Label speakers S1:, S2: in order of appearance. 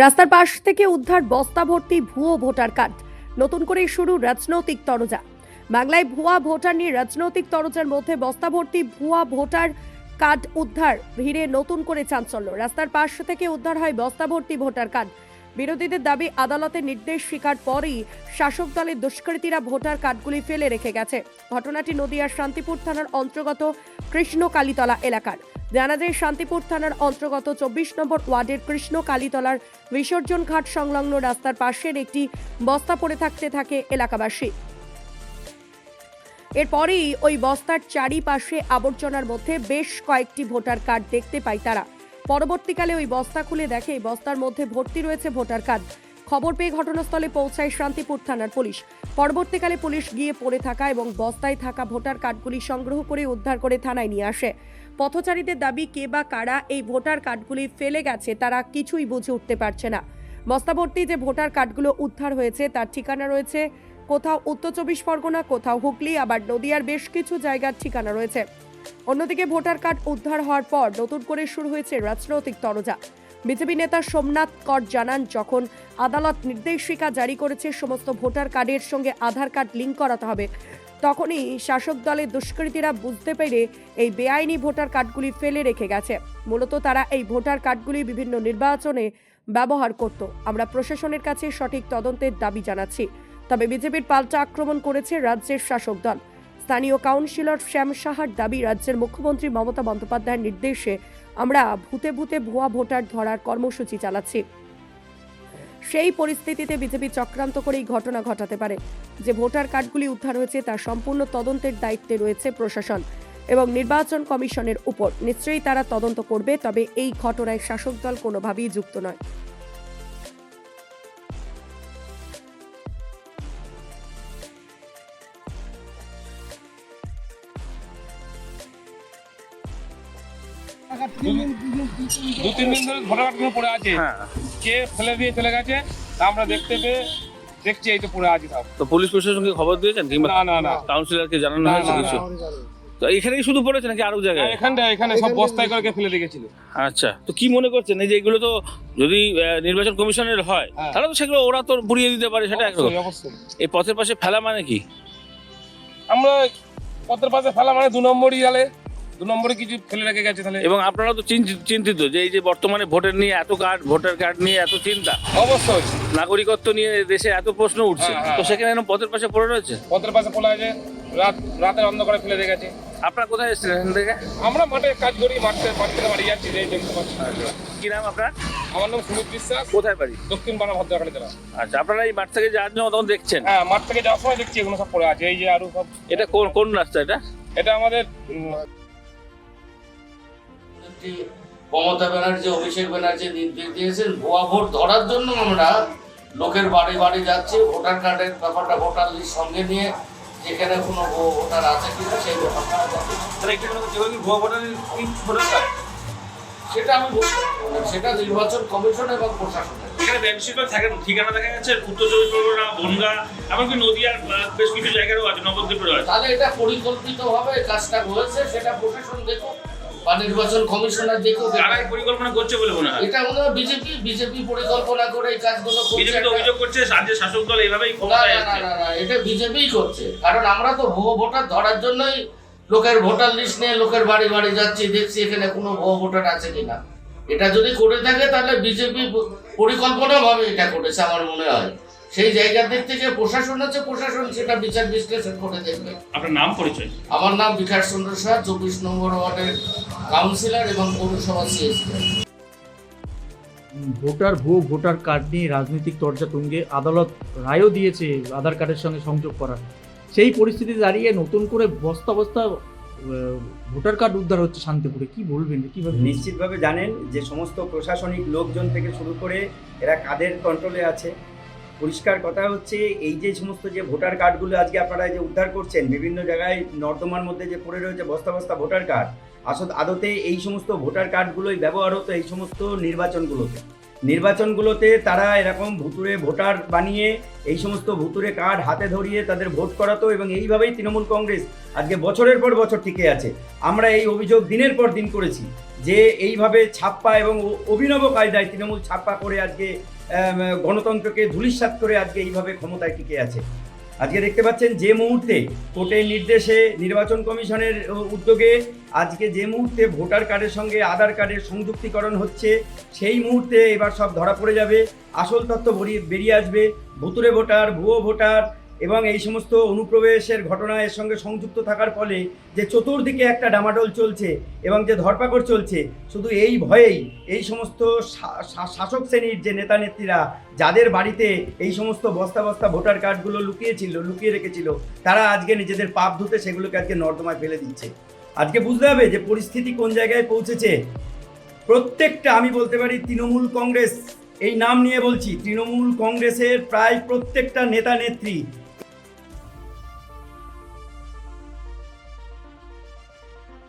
S1: রাস্তার পাশ থেকে উদ্ধার বস্তা ভর্তি ভুয়ো ভোটার কার্ড। নতুন করে শুরু রাজনৈতিক তরজা। বাংলায় ভুয়া ভোটার নিয়ে রাজনৈতিক তরজার মধ্যে বস্তা ভর্তি ভুয়া ভোটার কার্ড উদ্ধার ভিড়ে নতুন করে চাঞ্চল্য। রাস্তার পাশ থেকে উদ্ধার হয় বস্তা ভর্তি ভোটার কার্ড। বিরোধীদের দাবি, আদালতের নির্দেশ স্বীকার পরেই শাসক দলের দুষ্কৃতীরা ভোটার কার্ডগুলি ফেলে রেখে গেছে। ঘটনাটি নদিয়ার শান্তিপুর থানার অন্তর্গত কৃষ্ণ কালীতলা এলাকার। জানা যায় শান্তিপুর থানার অন্তর্গত চব্বিশ নম্বর ওয়ার্ডের কৃষ্ণ কালীতলার বিসর্জন ঘাট সংলগ্ন রাস্তার পাশের একটি বস্তা পড়ে থাকতে থাকে এলাকাবাসী। এরপরেই ওই বস্তার চারিপাশে আবর্জনার মধ্যে বেশ কয়েকটি ভোটার কার্ড দেখতে পায় তারা। পরবর্তীকালে ওই বস্তা খুলে দেখে বস্তার মধ্যে ভর্তি রয়েছে ভোটার কার্ড। খবর পেয়ে ঘটনাস্থলে পৌঁছায় শান্তিপুর থানার পুলিশ। পরবর্তীকালে পুলিশ গিয়ে পড়ে থাকা এবং বস্তায় থাকা ভোটার কার্ডগুলি সংগ্রহ করে উদ্ধার করে থানায় নিয়ে আসে। পথচারীদের দাবি কে বা কারা এই ভোটার কার্ডগুলি ফেলে গেছে তারা কিছুই বুঝে উঠতে পারছে না। বস্তাভর্তি যে ভোটার কার্ডগুলো উদ্ধার হয়েছে তার ঠিকানা রয়েছে কোথাও উত্তর চব্বিশ পরগনা, কোথাও হুগলি, আবার নদিয়ার বেশ কিছু জায়গার ঠিকানা রয়েছে। অন্যদিকে ভোটার কার্ড উদ্ধার হওয়ার পর নতুন করে শুরু হয়েছে রাজনৈতিক তরজা। বিজেপি নেতা সোমনাথ কর জানান, যখন আদালত নির্দেশিকা জারি করেছে, সমস্ত ভোটার কার্ডের সঙ্গে আধার কার্ড লিঙ্ক করাতে হবে। তখনই শাসক দলের দুষ্কৃতীরা বুঝতে পেরে এই বেআইনি ভোটার কার্ডগুলি ফেলে রেখে গেছে। মূলত তারা এই ভোটার কার্ডগুলি বিভিন্ন নির্বাচনে ব্যবহার করত। আমরা প্রশাসনের কাছে সঠিক তদন্তের দাবি জানাচ্ছি। তবে বিজেপির পাল্টা আক্রমণ করেছে রাজ্যের শাসক দল। স্থানীয় কাউন্সিলর শ্যাম সাহার দাবি, রাজ্যের মুখ্যমন্ত্রী মমতা বন্দ্যোপাধ্যায়ের নির্দেশে আমরা ভূতে ভূতে ভুয়া ভোটার ধরার কর্মসূচি চালাচ্ছি। সেই পরিস্থিতিতে বিজেপি চক্রান্ত করে এই ঘটনা ঘটাতে পারে। যে ভোটার কার্ডগুলি উদ্ধার হয়েছে, তার সম্পূর্ণ তদন্তের দায়িত্বে রয়েছে প্রশাসন এবং নির্বাচন কমিশনের উপর। নিশ্চয়ই তারা তদন্ত করবে, তবে এই ঘটনায় শাসক দল কোনোভাবেই যুক্ত নয়।
S2: দু তিন দিন ধরে কার্ড পড়ে আছে।
S3: হ্যাঁ।
S2: কে ফেলে দিয়ে চলে গেছে আমরা দেখতে পেয়ে দেখছি এই তো পড়ে আছে সব।
S3: তো পুলিশ প্রশাসনকে খবর দিয়েছেন কিংবা
S2: না না না।
S3: কাউন্সিলরকে জানানো হয়েছে কিছু? তো এখানেই শুধু পড়েছে নাকি আরও জায়গায়?
S2: এখানটা এখানে সব বস্তায় করে ফেলে রেখেছিল
S3: আচ্ছা তো কি মনে করছেন? এই যে এগুলো তো যদি নির্বাচন কমিশনের হয়
S2: হ্যাঁ।
S3: তাহলে তো সেগুলো ওরা তো পুড়িয়ে দিতে পারে সেটা একরকম। এই পথের পাশে ফেলা মানে কি?
S2: আমরা পথের পাশে ফেলা মানে দু নম্বরই গেলে দু নম্বরে কিছু ফেলে রেখে গেছে তাহলে।
S3: এবং আপনারা তো চিন্তি- চিন্তিত যে এই যে বর্তমানে ভোটের নিয়ে এত কার্ড ভোটার কার্ড নিয়ে এত চিন্তা।
S2: অবশ্যই।
S3: নাগরিকত্ব নিয়ে দেশে এত প্রশ্ন উঠছে।
S2: হ্যাঁ, হ্যাঁ।
S3: তো সেখানে এরকম পথের পাশে পড়ে রয়েছে?
S2: পথের পাশে পড়ে আছে রাত রাতের অন্ধকারে ফেলে রেখেছে
S3: আপনারা কোথায় এসেছিলেন এখান থেকে?
S2: আমরা মাঠে কাজ করি মাঠে মাঠ থেকে বাড়ি যাচ্ছি এই দেখতে পাচ্ছি।
S3: কি নাম আপনার?
S2: আমার নাম সুমিত বিশ্বাস।
S3: কোথায় বাড়ি?
S2: দক্ষিণ পাড়া ভদ্রকালী জেলা।
S3: আচ্ছা আপনারা এই মাঠ থেকে যাওয়ার জন্য তখন দেখছেন?
S2: হ্যাঁ মাঠ থেকে যাওয়ার সময় দেখছি এগুলো সব পড়ে আছে এই যে আরও সব
S3: এটা কোন কোন রাস্তা এটা?
S2: এটা আমাদের
S4: একটি মমতা ব্যানার্জি অভিষেক ব্যানার্জি নির্দেশ দিয়েছেন ভুয়া ভোট ধরার জন্য আমরা লোকের বাড়ি বাড়ি যাচ্ছি ভোটার কার্ডের ব্যাপারটা ভোটার লিস্ট সঙ্গে নিয়ে যেখানে কোনো ভোটার আছে কিনা সেই ব্যাপারটা। সেটা আমি না। সেটা নির্বাচন কমিশন এবং প্রশাসনের
S5: এখানে বেশিরভাগ থাকে। ঠিকানা দেখা যাচ্ছে উত্তর চব্বিশ পরগনা বনগা এমনকি নদীয়ার বেশ কিছু জায়গারও আছে নবদ্বীপেরও আছে
S4: তাহলে এটা পরিকল্পিতভাবে কাজটা হয়েছে সেটা প্রশাসন দেখো বা নির্বাচন কমিশনার দেখো
S5: কারা পরিকল্পনা করছে বলে মনে হয়।
S4: এটা মনে হয় বিজেপি বিজেপি পরিকল্পনা করে এই কাজগুলো করছে
S5: বিজেপি তো অভিযোগ করছে রাজ্যের শাসক দল এইভাবেই
S4: না না না না এটা বিজেপিই করছে। কারণ আমরা তো ভুয়ো ভোটার ধরার জন্যই লোকের ভোটার লিস্ট নিয়ে লোকের বাড়ি বাড়ি যাচ্ছি দেখছি এখানে কোনো ভুয়ো ভোটার আছে কিনা। এটা যদি করে থাকে তাহলে বিজেপি পরিকল্পনা ভাবে এটা করেছে আমার মনে হয়। সেই জায়গার দিক থেকে প্রশাসন আছে প্রশাসন সেটা বিচার বিশ্লেষণ করে দেখবে।
S5: আপনার নাম পরিচয়?
S4: আমার নাম বিকাশ চন্দ্র সাহা চব্বিশ নম্বর ওয়ার্ডের কাউন্সিলর এবং পৌরসভা সিএসপি
S6: ভোটার ভুয়ো ভোটার কার্ড নিয়ে রাজনৈতিক তর্জা তুঙ্গে আদালত রায়ও দিয়েছে আধার কার্ডের সঙ্গে সংযোগ করার। সেই পরিস্থিতি দাঁড়িয়ে নতুন করে বস্তা বস্তা ভোটার কার্ড উদ্ধার হচ্ছে শান্তিপুরে। কি বলবেন? কীভাবে?
S7: নিশ্চিতভাবে জানেন যে সমস্ত প্রশাসনিক লোকজন থেকে শুরু করে এরা কাদের কন্ট্রোলে আছে। পরিষ্কার কথা হচ্ছে, এই যে সমস্ত যে ভোটার কার্ডগুলো আজকে আপনারা যে উদ্ধার করছেন, বিভিন্ন জায়গায় নর্দমার মধ্যে যে পড়ে রয়েছে বস্তা বস্তা ভোটার কার্ড, আসলে আদতে এই সমস্ত ভোটার কার্ডগুলোই ব্যবহার হতো এই সমস্ত নির্বাচনগুলোতে। নির্বাচনগুলোতে তারা এরকম ভুতুরে ভোটার বানিয়ে এই সমস্ত ভুতুরে কার্ড হাতে ধরিয়ে তাদের ভোট করাতো এবং এইভাবেই তৃণমূল কংগ্রেস আজকে বছরের পর বছর টিকে আছে। আমরা এই অভিযোগ দিনের পর দিন করেছি যে এইভাবে ছাপ্পা এবং অভিনব কায়দায় তৃণমূল ছাপ্পা করে আজকে গণতন্ত্রকে ধূলিসাৎ করে আজকে এইভাবে ক্ষমতায় টিকে আছে। আজকে দেখতে পাচ্ছেন যে মুহূর্তে কোর্টের নির্দেশে নির্বাচন কমিশনের উদ্যোগে আজকে যে মুহূর্তে ভোটার কার্ডের সঙ্গে আধার কার্ডের সংযুক্তিকরণ হচ্ছে, সেই মুহূর্তে এবার সব ধরা পড়ে যাবে। আসল তথ্য বেরিয়ে আসবে। ভুতুরে ভোটার, ভুয়ো ভোটার এবং এই সমস্ত অনুপ্রবেশের ঘটনা এর সঙ্গে সংযুক্ত থাকার ফলে যে চতুর্দিকে একটা ডামাডোল চলছে এবং যে ধরপাকড় চলছে, শুধু এই ভয়েই এই সমস্ত শাসক শ্রেণির যে নেতা নেত্রীরা যাদের বাড়িতে এই সমস্ত বস্তা বস্তা ভোটার কার্ডগুলো লুকিয়েছিল, লুকিয়ে রেখেছিল, তারা আজকে নিজেদের পাপ ধুতে সেগুলোকে আজকে নর্দমায় ফেলে দিচ্ছে। আজকে বুঝতে হবে যে পরিস্থিতি কোন জায়গায় পৌঁছেছে। প্রত্যেকটা আমি বলতে পারি তৃণমূল কংগ্রেস, এই নাম নিয়ে বলছি, তৃণমূল কংগ্রেসের প্রায় প্রত্যেকটা নেতা নেত্রী